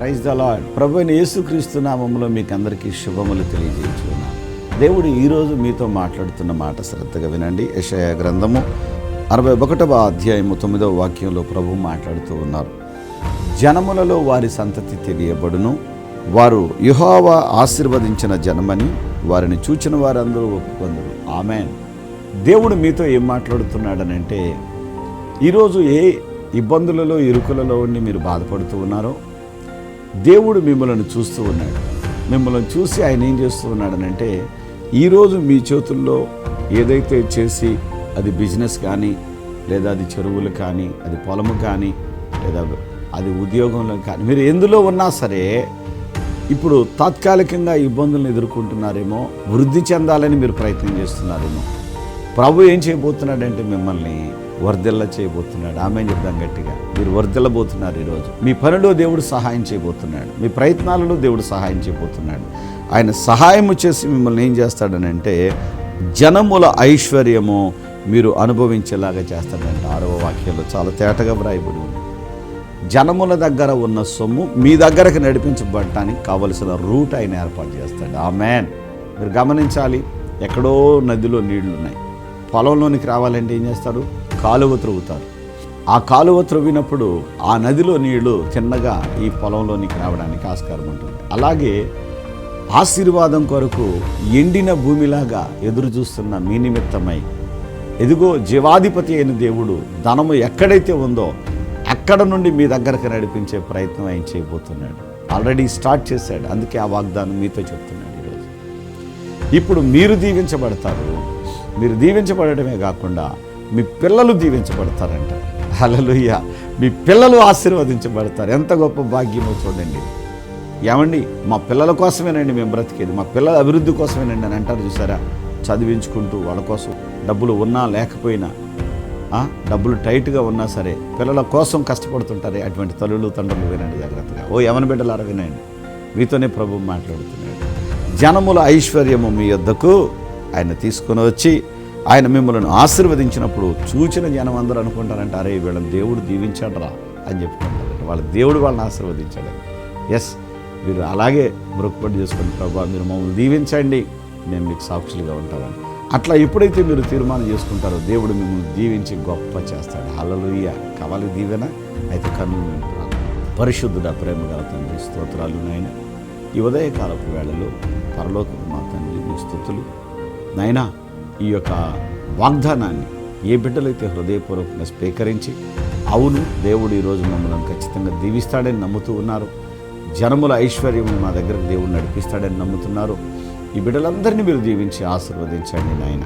Praise the lord ప్రభు అయిన యేసుక్రీస్తు నామంలో మీకు అందరికీ శుభములు తెలియజేస్తున్నాను. దేవుడు ఈరోజు మీతో మాట్లాడుతున్న మాట శ్రద్ధగా వినండి. యషయ గ్రంథము అరవై ఒకటవ అధ్యాయము తొమ్మిదవ వాక్యంలో ప్రభు మాట్లాడుతూ ఉన్నారు. జనములలో వారి సంతతి తెలియబడును. వారు యుహోవా ఆశీర్వదించిన జనమని వారిని చూచిన వారందరూ ఒప్పుకొందరు. ఆమె దేవుడు మీతో ఏం మాట్లాడుతున్నాడనంటే ఈరోజు ఏ ఇబ్బందులలో ఇరుకులలో ఉండి మీరు బాధపడుతూ ఉన్నారో దేవుడు మిమ్మల్ని చూస్తూ ఉన్నాడు. మిమ్మల్ని చూసి ఆయన ఏం చేస్తూ ఉన్నాడనంటే ఈరోజు మీ చేతుల్లో ఏదైతే చేసి అది బిజినెస్ కానీ లేదా అది చెరువులు కానీ అది పొలము కానీ లేదా అది ఉద్యోగంలో కానీ మీరు ఎందులో ఉన్నా సరే ఇప్పుడు తాత్కాలికంగా ఇబ్బందులను ఎదుర్కొంటున్నారేమో వృద్ధి చెందాలని మీరు ప్రయత్నం చేస్తున్నారేమో. ప్రభు ఏం చేయబోతున్నాడంటే మిమ్మల్ని వర్ధిల్ల చేయబోతున్నాడు. ఆమె చెప్దాం గట్టిగా. మీరు వర్ధిల్లబోతున్నారు ఈరోజు. మీ పనిలో దేవుడు సహాయం చేయబోతున్నాడు. మీ ప్రయత్నాలలో దేవుడు సహాయం చేయబోతున్నాడు. ఆయన సహాయం చేసి మిమ్మల్ని ఏం చేస్తాడనంటే జనముల ఐశ్వర్యము మీరు అనుభవించేలాగా చేస్తాడంట ఆరవ వాక్యంలో. చాలా తేటగా వ్రాయబడి ఉంది. జనముల దగ్గర ఉన్న సొమ్ము మీ దగ్గరకు నడిపించబడటానికి కావలసిన రూట్ ఆయన ఏర్పాటు చేస్తాడు. ఆ మ్యాన్ మీరు గమనించాలి ఎక్కడో నదిలో నీళ్ళు ఉన్నాయి పొలంలోనికి రావాలంటే ఏం చేస్తారు? కాలువ త్రవ్వుతారు. ఆ కాలువ త్రవ్వినప్పుడు ఆ నదిలో నీళ్ళు చిన్నగా ఈ పొలంలోనికి రావడానికి ఆస్కారం ఉంటుంది. అలాగే ఆశీర్వాదం కొరకు ఎండిన భూమిలాగా ఎదురు చూస్తున్న మీ నిమిత్తమై ఎదుగో జీవాధిపతి అయిన దేవుడు ధనము ఎక్కడైతే ఉందో అక్కడ నుండి మీ దగ్గరకు నడిపించే ప్రయత్నం ఆయన చేయబోతున్నాడు. ఆల్రెడీ స్టార్ట్ చేశాడు. అందుకే ఆ వాగ్దానం మీతో చెప్తున్నాడు ఈరోజు. ఇప్పుడు మీరు దీవించబడతారు. మీరు దీవించబడటమే కాకుండా మీ పిల్లలు దీవించబడతారంట హలలుయ్య మీ పిల్లలు ఆశీర్వదించబడతారు. ఎంత గొప్ప భాగ్యమో చూడండి. ఏమండి? మా పిల్లల కోసమేనండి మేము బ్రతికేది. మా పిల్లల అభివృద్ధి కోసమేనండి అని అంటారు చూసారా? చదివించుకుంటూ వాళ్ళ కోసం డబ్బులు ఉన్నా లేకపోయినా డబ్బులు టైట్గా ఉన్నా సరే పిల్లల కోసం కష్టపడుతుంటారే అటువంటి తల్లులు తండ్రులు వినండి జాగ్రత్తగా. ఓ యవన బిడ్డలారా వినండి. మీతోనే ప్రభు మాట్లాడుతున్నాడు. జనముల ఐశ్వర్యము మీ యొద్దకు ఆయన తీసుకొని వచ్చి ఆయన మిమ్మల్ని ఆశీర్వదించినప్పుడు చూచిన జనం అందరూ అనుకుంటారంటే అరే వీళ్ళని దేవుడు దీవించాడరా అని చెప్పుకుంటారు వాళ్ళ దేవుడు వాళ్ళని ఆశీర్వదించాడని ఎస్ మీరు అలాగే మొక్కుబడి చేసుకోండి ప్రభా మీరు మమ్మల్ని దీవించండి. నేను మీకు సాక్షులుగా ఉంటామని అట్లా ఎప్పుడైతే మీరు తీర్మానం చేసుకుంటారో దేవుడు మిమ్మల్ని దీవించి గొప్ప చేస్తాడు. హల్లలుయ్య కావాలి దీవెన అయితే కన్ను నింపురాలి. పరిశుద్ధుడ ప్రేమ గల తండ్రి స్తోత్రాలు నాయన. ఈ ఉదయకాలపు వేళలో పరలోకపు మా తండ్రి మీ స్థుతులు. నాయనా ఈ యొక్క వాగ్దానాన్ని ఏ బిడ్డలైతే హృదయపూర్వకంగా స్వీకరించి అవును దేవుడు ఈరోజు మమ్మల్ని ఖచ్చితంగా దీవిస్తాడని నమ్ముతూ ఉన్నారు. జనముల ఐశ్వర్యం మా దగ్గరకు దేవుడు నడిపిస్తాడని నమ్ముతున్నారు. ఈ బిడ్డలందరినీ మీరు దీవించి ఆశీర్వదించండి నాయన.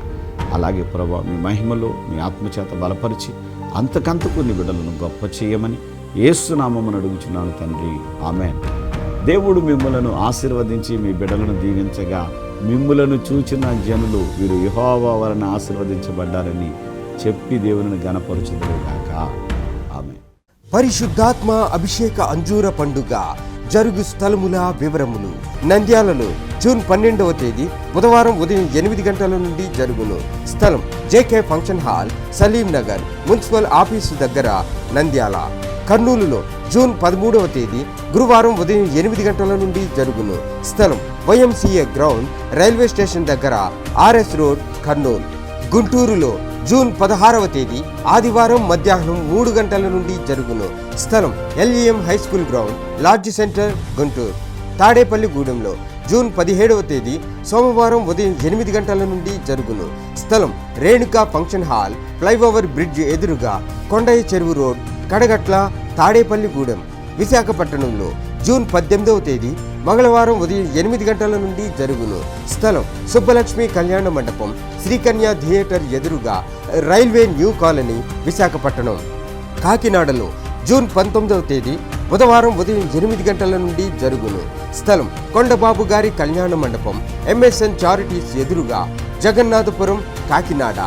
అలాగే ప్రభా మీ మహిమలో మీ ఆత్మచేత బలపరిచి అంతకంతకు నీ బిడ్డలను గొప్ప చేయమని ఏసునామమును అడుగుచున్నాను తండ్రి. ఆమె దేవుడు మిమ్మలను ఆశీర్వదించి మీ బిడ్డలను దీవించగా మిమ్ములను చూచిన జనులు వీరు యహోవా వలన ఆశీర్వదించబడ్డారని చెప్పి దేవుని గణపరచుదురుగాక ఆమె పరిశుద్ధాత్మ అభిషేక అంజూర పండుగ జరుగు స్థలముల వివరములు. నంద్యాలలో జూన్ పన్నెండవ తేదీ బుధవారం ఉదయం ఎనిమిది గంటల నుండి జరుగును. స్థలం JK function hall Salim Nagar municipal office దగ్గర నంద్యాల. కర్నూలులో జూన్ పదమూడవ తేదీ గురువారం ఉదయం ఎనిమిది గంటల నుండి జరుగును. స్థలం వైఎంసీఏ గ్రౌండ్ రైల్వే స్టేషన్ దగ్గర ఆర్ఎస్ రోడ్ కర్నూలు. గుంటూరులో జూన్ పదహారవ తేదీ ఆదివారం మధ్యాహ్నం మూడు గంటల నుండి జరుగును. స్థలం LEM high school ground lodge centre Guntur. తాడేపల్లిగూడెంలో June పదిహేడవ తేదీ సోమవారం ఉదయం ఎనిమిది గంటల నుండి జరుగును. స్థలం Renuka function hall flyover bridge ఎదురుగా కొండయ్య చెరువు రోడ్ కడగట్ల తాడేపల్లిగూడెం విశాఖపట్నంలో జూన్ పద్దెనిమిదవ తేదీ మంగళవారం ఉదయం ఎనిమిది గంటల నుండి జరుగును. స్థలం సుబ్బలక్ష్మి కళ్యాణ మండపం శ్రీకన్య థియేటర్ ఎదురుగా రైల్వే న్యూ కాలనీ విశాఖపట్నం. కాకినాడలో జూన్ పంతొమ్మిదవ తేదీ బుధవారం ఉదయం ఎనిమిది గంటల నుండి జరుగును. స్థలం కొండబాబు గారి కళ్యాణ మండపం ఎంఎస్ఎన్ చారిటీస్ ఎదురుగా జగన్నాథపురం కాకినాడ.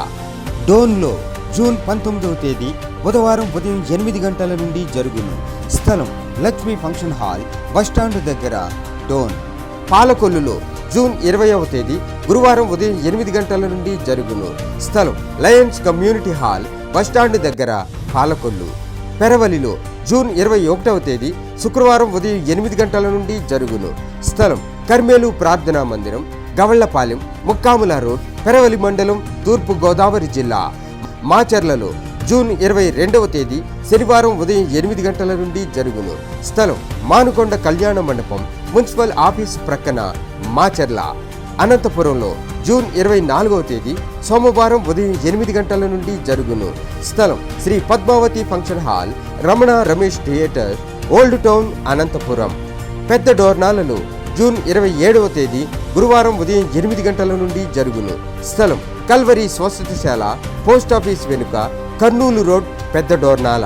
డోన్లో జూన్ పంతొమ్మిదవ తేదీ బుధవారం ఉదయం ఎనిమిది గంటల నుండి జరుగును. స్థలం లక్ష్మీ ఫంక్షన్ హాల్ బస్టాండ్ దగ్గర డోన్. పాలకొల్లులో జూన్ ఇరవైవ తేదీ గురువారం ఉదయం ఎనిమిది గంటల నుండి జరుగును. స్థలం లయన్స్ కమ్యూనిటీ హాల్ బస్టాండ్ దగ్గర పాలకొల్లు. పెరవలిలో జూన్ ఇరవై ఒకటవ తేదీ శుక్రవారం ఉదయం ఎనిమిది గంటల నుండి జరుగును. స్థలం కర్మేలు ప్రార్థనా మందిరం గవళ్ళపాలెం ముక్కాముల రోడ్ పెరవలి మండలం తూర్పు గోదావరి జిల్లా. మాచర్లలో జూన్ ఇరవై రెండవ తేదీ శనివారం ఉదయం ఎనిమిది గంటల నుండి జరుగును. స్థలం మానుకొండ కళ్యాణ మండపం మున్సిపల్ ఆఫీస్ ప్రక్కన మాచర్ల. అనంతపురంలో జూన్ ఇరవై నాలుగవ తేదీ సోమవారం ఉదయం ఎనిమిది గంటల నుండి జరుగును. స్థలం Sri Padmavati function hall Ramana Ramesh theatre old town Anantapur. పెద్ద డోర్నాలలో జూన్ ఇరవై ఏడవ తేదీ గురువారం ఉదయం ఎనిమిది గంటల నుండి జరుగును. స్థలం కల్వరి స్వస్థతశాల పోస్ట్ ఆఫీస్ వెనుక కర్నూలు రోడ్ పెద్ద డోర్నాల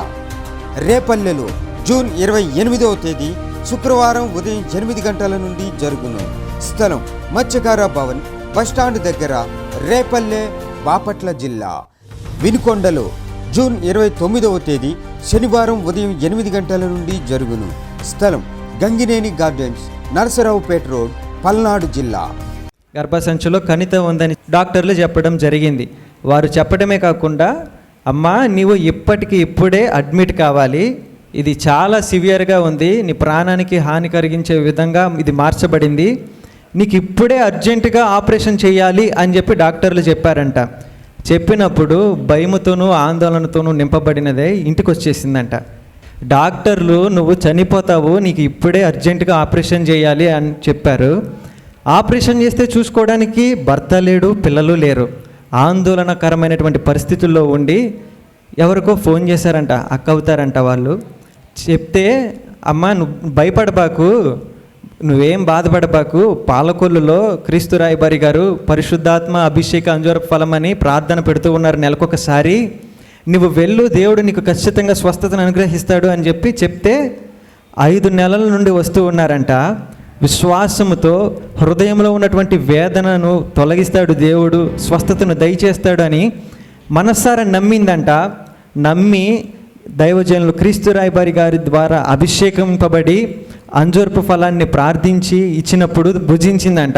రేపల్లెలో జూన్ ఇరవై ఎనిమిదవ తేదీ శుక్రవారం ఉదయం ఎనిమిది గంటల నుండి జరుగును. స్థలం మత్స్యకార భవన్ బస్టాండ్ దగ్గర రేపల్లె బాపట్ల జిల్లా. వినుకొండలో జూన్ ఇరవై తొమ్మిదవ తేదీ శనివారం ఉదయం ఎనిమిది గంటల నుండి జరుగును. స్థలం గంగినేని గార్డెన్స్ నరసరావుపేట రోడ్ పల్నాడు జిల్లా. గర్భసంచిలో కణిత ఉందని డాక్టర్లు చెప్పడం జరిగింది. వారు చెప్పడమే కాకుండా అమ్మా నీవు ఇప్పటికి ఇప్పుడే అడ్మిట్ కావాలి. ఇది చాలా సివియర్గా ఉంది. నీ ప్రాణానికి హాని కలిగించే విధంగా ఇది మార్చబడింది. నీకు ఇప్పుడే అర్జెంటుగా ఆపరేషన్ చేయాలి అని చెప్పి డాక్టర్లు చెప్పారంట. చెప్పినప్పుడు భయముతోనూ ఆందోళనతోనూ నింపబడినదే ఇంటికి వచ్చేసిందంట డాక్టర్లు నువ్వు చనిపోతావు. నీకు ఇప్పుడే అర్జెంటుగా ఆపరేషన్ చేయాలి అని చెప్పారు. ఆపరేషన్ చేస్తే చూసుకోవడానికి భర్త లేడు పిల్లలు లేరు. ఆందోళనకరమైనటువంటి పరిస్థితుల్లో ఉండి ఎవరికో ఫోన్ చేశారంట అక్క అవుతారంట వాళ్ళు. చెప్తే అమ్మ నువ్వు భయపడబాకు నువ్వేం బాధపడబాకు పాలకొల్లులో క్రీస్తు రాయబారి గారు పరిశుద్ధాత్మ అభిషేక అంజూర ఫలం అని ప్రార్థన పెడుతూ ఉన్నారు నెలకొకసారి. నువ్వు వెళ్ళు దేవుడు నీకు ఖచ్చితంగా స్వస్థతను అనుగ్రహిస్తాడు అని చెప్పి చెప్తే ఐదు నెలల నుండి వస్తూ ఉన్నారంట. విశ్వాసముతో హృదయంలో ఉన్నటువంటి వేదనను తొలగిస్తాడు దేవుడు స్వస్థతను దయచేస్తాడు అని మనస్సారా నమ్మిందంట. నమ్మి దైవజనులు క్రీస్తు రాయబారి గారి ద్వారా అభిషేకింపబడి అంజూర్పు ఫలాన్ని ప్రార్థించి ఇచ్చినప్పుడు భుజించిందంట.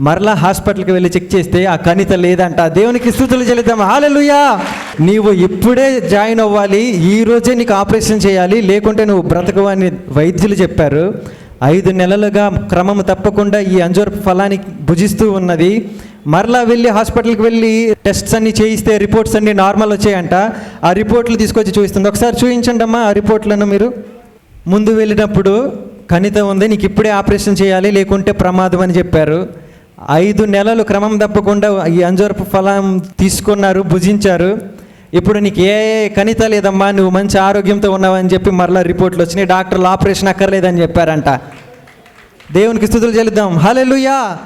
మరలా హాస్పిటల్కి వెళ్ళి చెక్ చేస్తే ఆ కణిత లేదంట. దేవునికి స్థుతులు చెల్లిద్దాం. హాలలుయా నీవు ఇప్పుడే జాయిన్ అవ్వాలి ఈ రోజే నీకు ఆపరేషన్ చేయాలి లేకుంటే నువ్వు బ్రతకవని వైద్యులు చెప్పారు. ఐదు నెలలుగా క్రమం తప్పకుండా ఈ అంజూరపు ఫలాన్ని భుజిస్తూ ఉన్నది. మరలా వెళ్ళి హాస్పిటల్కి వెళ్ళి టెస్ట్స్ అన్ని చేయిస్తే రిపోర్ట్స్ అన్ని నార్మల్ వచ్చాయంట. ఆ రిపోర్ట్లు తీసుకొచ్చి చూపిస్తుంది. ఒకసారి చూపించండి అమ్మా ఆ రిపోర్ట్లను మీరు. ముందు వెళ్ళినప్పుడు కణితం ఉంది నీకు ఇప్పుడే ఆపరేషన్ చేయాలి లేకుంటే ప్రమాదం అని చెప్పారు. ఐదు నెలలు క్రమం తప్పకుండా ఈ అంజూరపు ఫలం తీసుకున్నారు భుజించారు. ఇప్పుడు నీకు ఏ కనిత లేదమ్మా నువ్వు మంచి ఆరోగ్యంతో ఉన్నావని చెప్పి మరలా రిపోర్ట్లు వచ్చినాయి. డాక్టర్లు ఆపరేషన్ అక్కర్లేదని చెప్పారంట. దేవునికి స్థుతులు చెల్లిద్దాం. హల్లెలూయా